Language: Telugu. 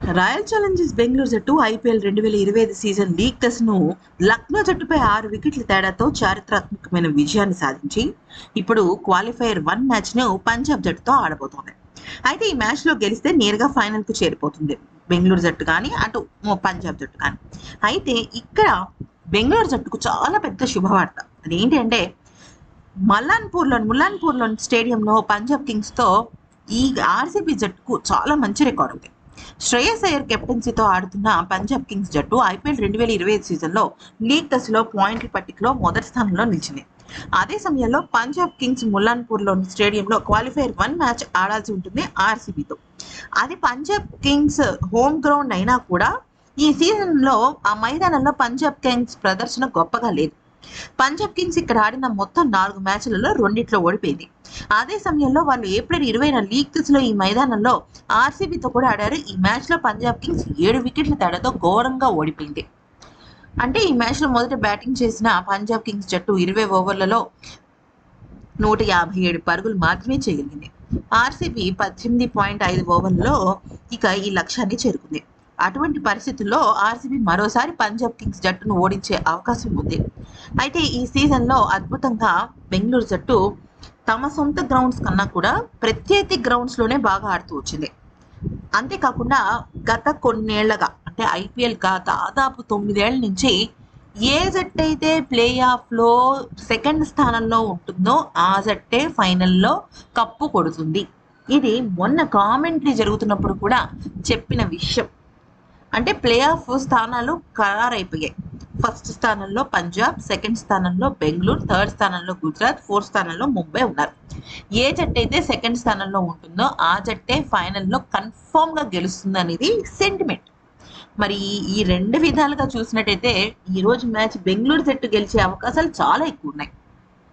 రాయల్ ఛాలెంజర్స్ బెంగళూరు జట్టు ఐపీఎల్ రెండు వేల ఇరవై ఐదు సీజన్ లీగ్ టెస్ట్ను లక్నో జట్టుపై ఆరు వికెట్ల తేడాతో చారిత్రాత్మకమైన విజయాన్ని సాధించి ఇప్పుడు క్వాలిఫైయర్ వన్ మ్యాచ్ను పంజాబ్ జట్టుతో ఆడబోతోంది. అయితే ఈ మ్యాచ్లో గెలిస్తే నేరుగా ఫైనల్కు చేరిపోతుంది బెంగళూరు జట్టు కానీ అటు పంజాబ్ జట్టు కానీ. అయితే ఇక్కడ బెంగళూరు జట్టుకు చాలా పెద్ద శుభవార్త. అది ఏంటంటే మల్లాన్పూర్లోని ముల్లాన్పూర్లోని స్టేడియంలో పంజాబ్ కింగ్స్తో ఈ ఆర్సీబీ జట్టుకు చాలా మంచి రికార్డు ఉంది. శ్రేయస్ అయ్యర్ కెప్టెన్సీతో ఆడుతున్న పంజాబ్ కింగ్స్ జట్టు ఐపీఎల్ రెండు వేల ఇరవై ఐదు సీజన్లో లీగ్ దశలో పాయింట్ల పట్టికలో మొదటి స్థానంలో నిలిచింది. అదే సమయంలో పంజాబ్ కింగ్స్ ముల్లాన్పూర్లోని స్టేడియంలో క్వాలిఫైర్ వన్ మ్యాచ్ ఆడాల్సి ఉంటుంది ఆర్సీబీతో. అది పంజాబ్ కింగ్స్ హోమ్ గ్రౌండ్ అయినా కూడా ఈ సీజన్లో ఆ మైదానంలో పంజాబ్ కింగ్స్ ప్రదర్శన గొప్పగా లేదు. పంజాబ్ కింగ్స్ ఇక్కడ ఆడిన మొత్తం నాలుగు మ్యాచ్లలో రెండిట్లో ఓడిపోయింది. అదే సమయంలో వాళ్ళు ఏప్రిల్ ఇరవైన లీగ్లో ఈ మైదానంలో ఆర్సీబీతో కూడా ఆడారు. ఈ మ్యాచ్లో పంజాబ్ కింగ్స్ ఏడు వికెట్ల తేడాతో ఘోరంగా ఓడిపోయింది. అంటే ఈ మ్యాచ్లో మొదట బ్యాటింగ్ చేసిన పంజాబ్ కింగ్స్ జట్టు ఇరవై ఓవర్లలో నూట యాభై ఏడు పరుగులు మాత్రమే చేయగలిగింది. ఆర్సీబీ పద్దెనిమిది పాయింట్ ఐదు ఓవర్లలో ఇక ఈ లక్ష్యాన్ని చేరుకుంది. అటువంటి పరిస్థితుల్లో ఆర్సీబీ మరోసారి పంజాబ్ కింగ్స్ జట్టును ఓడించే అవకాశం ఉంది. అయితే ఈ సీజన్లో అద్భుతంగా బెంగళూరు జట్టు తమ సొంత గ్రౌండ్స్ కన్నా కూడా ప్రత్యేక గ్రౌండ్స్లోనే బాగా ఆడుతూ వచ్చింది. అంతేకాకుండా గత కొన్నేళ్ళగా అంటే ఐపీఎల్గా దాదాపు తొమ్మిదేళ్ళ నుంచి ఏ జట్టు అయితే ప్లే ఆఫ్లో సెకండ్ స్థానంలో ఉంటుందో ఆ జట్టే ఫైనల్లో కప్పు కొడుతుంది. ఇది మొన్న కామెంటరీ జరుగుతున్నప్పుడు కూడా చెప్పిన విషయం. అంటే ప్లే ఆఫ్ స్థానాలు ఖరారైపోయాయి. ఫస్ట్ స్థానంలో పంజాబ్ సెకండ్ స్థానంలో బెంగళూరు థర్డ్ స్థానంలో గుజరాత్ ఫోర్త్ స్థానంలో ముంబై ఉన్నారు. ఏ జట్టు అయితే సెకండ్ స్థానంలో ఉంటుందో ఆ జట్టే ఫైనల్లో కన్ఫామ్గా గెలుస్తుంది అనేది సెంటిమెంట్ మరి ఈ రెండు విధాలుగా చూసినట్టయితే ఈరోజు మ్యాచ్ బెంగళూరు జట్టు గెలిచే అవకాశాలు చాలా ఎక్కువ ఉన్నాయి.